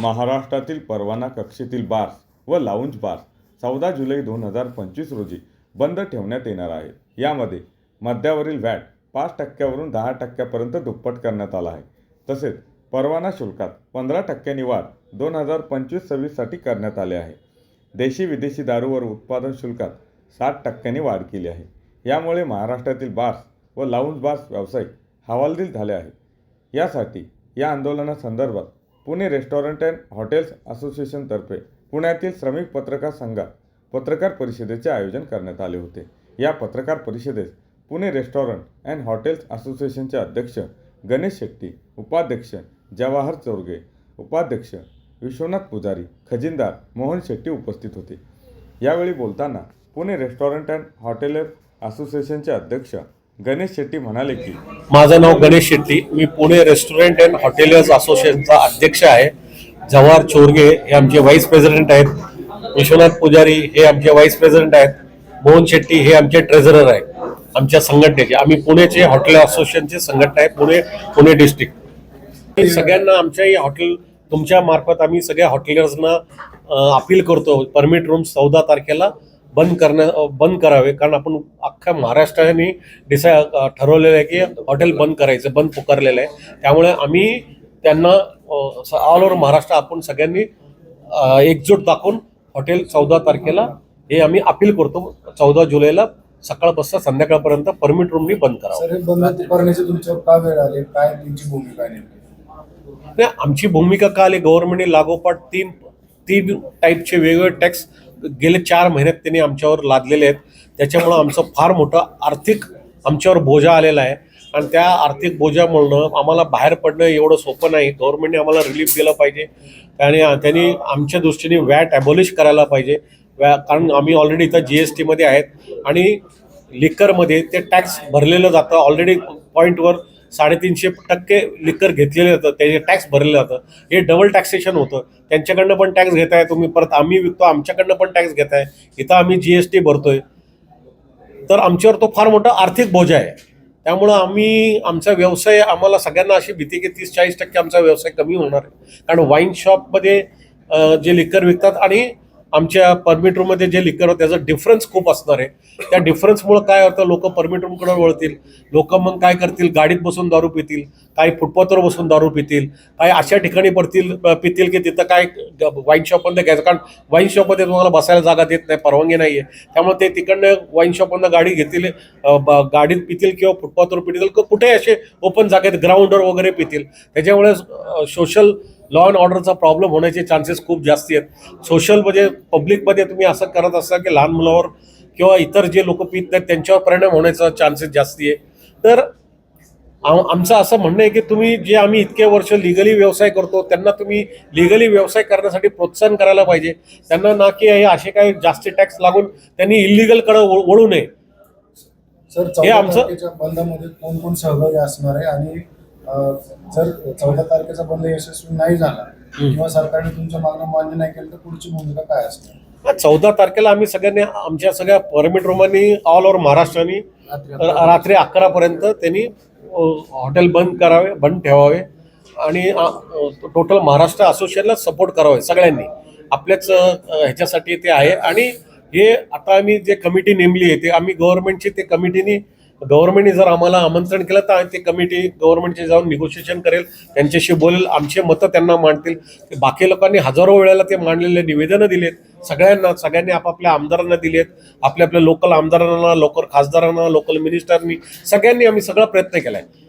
महाराष्ट्रातील परवाना कक्षेतील बार्स व लाऊंज बार्स चौदा जुलै दोन हजार पंचवीस रोजी बंद ठेवण्यात येणार आहे. यामध्ये मद्यावरील व्हॅट पाच टक्क्यावरून दहा टक्क्यापर्यंत दुप्पट करण्यात आला आहे. तसेच परवाना शुल्कात पंधरा टक्क्यांनी वाढ दोन हजार पंचवीस सव्वीससाठी करण्यात आले आहे. देशी विदेशी दारूवर उत्पादन शुल्कात साठ टक्क्यांनी वाढ केली आहे. यामुळे महाराष्ट्रातील बार्स व लाऊंज बार्स व्यावसायिक हवालदिल झाले आहेत. यासाठी या आंदोलनासंदर्भात पुणे रेस्टॉरंट अँड हॉटेल्स असोसिएशनतर्फे पुण्यातील श्रमिक पत्रकार संघात पत्रकार परिषदेचे आयोजन करण्यात आले होते. या पत्रकार परिषदेस पुणे रेस्टॉरंट अँड हॉटेल्स असोसिएशनचे अध्यक्ष गणेश शेट्टी उपाध्यक्ष जवाहर चोरगे उपाध्यक्ष विश्वनाथ पुजारी खजिनदार मोहन शेट्टी उपस्थित होते. यावेळी बोलताना पुणे रेस्टॉरंट अँड हॉटेलर असोसिएशनचे अध्यक्ष गणेश शेट्टी म्हणाले की माझं नाव गणेश शेट्टी. मी पुणे रेस्टॉरंट अँड हॉटेलर्स असोसिएशनचा अध्यक्ष आहे. जवाहर चोरगे हे आमचे व्हाईस प्रेसिडेंट आहेत. विश्वनाथ पुजारी हे आमचे व्हाईस प्रेसिडेंट आहेत. मोहन शेट्टी हे आमचे ट्रेझरर आहेत. आमच्या संघटनेचे आम्ही पुणेचे हॉटेल असोसिएशनचे संघटना आहे पुणे पुणे डिस्ट्रिक्ट. सगळ्यांना आमच्या हॉटेल तुमच्या मार्फत आम्ही सगळ्या हॉटेलर्सना अपील करतो. परमिट रूम चौदा तारखेला बंद करण्या बंद करावे. कारण आपण अख्ख्या महाराष्ट्राने डिसाय ठरवलेलं आहे की हॉटेल बंद करायचं बंद पुकारलेलं आहे. त्यामुळे आम्ही त्यांना ऑल ओव्हर महाराष्ट्र आपण सगळ्यांनी एकजूट दाखवून हॉटेल चौदा तारखेला हे आम्ही अपील करतो. चौदा जुलैला सकाळपासून संध्याकाळपर्यंत परमिट रूमनी बंद करावं. आमची भूमिका का आली गव्हर्नमेंटने लागोपाठ तीन तीन टाईपचे वेगवेगळे टॅक्स गेले चार महिन्यात त्यांनी आमच्यावर लादलेले आहेत. त्याच्यामुळं आमचं फार मोठं आर्थिक आमच्यावर बोजा आलेला आहे. आणि त्या आर्थिक बोजामुळं आम्हाला बाहेर पडणं एवढं सोपं नाही. गव्हर्नमेंटने आम्हाला रिलीफ दिलं पाहिजे. आणि त्यांनी आमच्या दृष्टीने वॅट ॲबॉलिश करायला पाहिजे. व्या कारण आम्ही ऑलरेडी इथं जी एस टीमध्ये आहेत. आणि लिकरमध्ये ते टॅक्स भरलेलं जातं. ऑलरेडी पॉईंटवर साडेतीनशे टक्के लिकर घेतलेले जातं त्याचे टॅक्स भरलेलं जातं हे डबल टॅक्सेशन होतं. त्यांच्याकडनं पण टॅक्स घेताय तुम्ही परत आम्ही विकतो आमच्याकडनं पण टॅक्स घेताय. इथं आम्ही जी एस टी भरतोय. तर आमच्यावर तो फार मोठा आर्थिक बोजा आहे. त्यामुळं आम्ही आमचा व्यवसाय आम्हाला सगळ्यांना अशी भीती की तीस चाळीस टक्के आमचा व्यवसाय कमी होणार आहे. कारण वाईन शॉपमध्ये जे लिकर विकतात आणि आमच्या परमिट रूममध्ये जे लिकर होतं त्याचा डिफरन्स खूप असणार आहे. त्या डिफरन्समुळं काय होतं लोक परमिट रूमकडे वळतील. लोक मग काय करतील? गाडीत बसून दारू पितील काही फुटपाथवर बसून दारू पितील काही अशा ठिकाणी पडतील पितील की तिथं काय वाईन शॉपमध्ये घ्यायचं. कारण वाईन शॉपमध्ये तुम्हाला बसायला जागा देत नाही परवानगी नाही आहे त्यामुळे ते तिकडनं वाईन शॉपमधनं गाडी घेतील ब- गाडीत पितील किंवा फुटपाथवर पितील कुठे असे ओपन जागेत ग्राउंडवर वगैरे पितील. त्याच्यामुळे सोशल लॉ अँड ऑर्डरचा प्रॉब्लेम होण्याचे चान्सेस खूप जास्ती आहेत. सोशलमध्ये पब्लिकमध्ये तुम्ही असं करत असाल की लहान मुलावर किंवा इतर जे लोक पित नाहीत त्यांच्यावर परिणाम होण्याचा चान्सेस जास्ती आहे. तर आम- आमचं असं म्हणणं आहे की तुम्ही जे आम्ही इतके वर्ष लिगली व्यवसाय करतो त्यांना तुम्ही लिगली व्यवसाय करण्यासाठी प्रोत्साहन करायला पाहिजे. त्यांना ना की हे असे काही जास्त टॅक्स लागून त्यांनी इलिगलकडे वळू नये. सर हे आमचं- बंदमध्ये कोण कोण सहभागी असणार आहे? आणि जर चौदा तारखेचा बंद यशस्वी नाही झाला किंवा सरकारने तुमच्या मागणं मान्य नाही केलं तर पुढची भूमिका काय असणार? चौदा तारखेला आम्ही सगळ्यांनी आमच्या सगळ्या परमिट रूमांनी ऑल ओव्हर महाराष्ट्राने रात्री अकरापर्यंत त्यांनी हॉटेल बंद करावे बंद ठेवावे आणि टोटल महाराष्ट्र असोसिएशनला सपोर्ट करावे सगळ्यांनी. आपल्याच ह्याच्यासाठी ते आहे. आणि हे आता आम्ही जे कमिटी नेमली आहे ते आम्ही गव्हर्नमेंटची ते कमिटीने गव्हर्नमेंटने जर आम्हाला आमंत्रण केलं तर ते कमिटी गव्हर्नमेंटचे जाऊन निगोशिएशन करेल. त्यांच्याशी बोलेल आमचे मतं त्यांना मांडतील. बाकी लोकांनी हजारो वेळेला ते मांडलेले निवेदनं दिलेत. सगळ्यांना सगळ्यांनी आपापल्या आमदारांना दिलेत. आपल्या आपल्या लोकल आमदारांना लोकल खासदारांना लोकल मिनिस्टरनी सगळ्यांनी आम्ही सगळा प्रयत्न केला आहे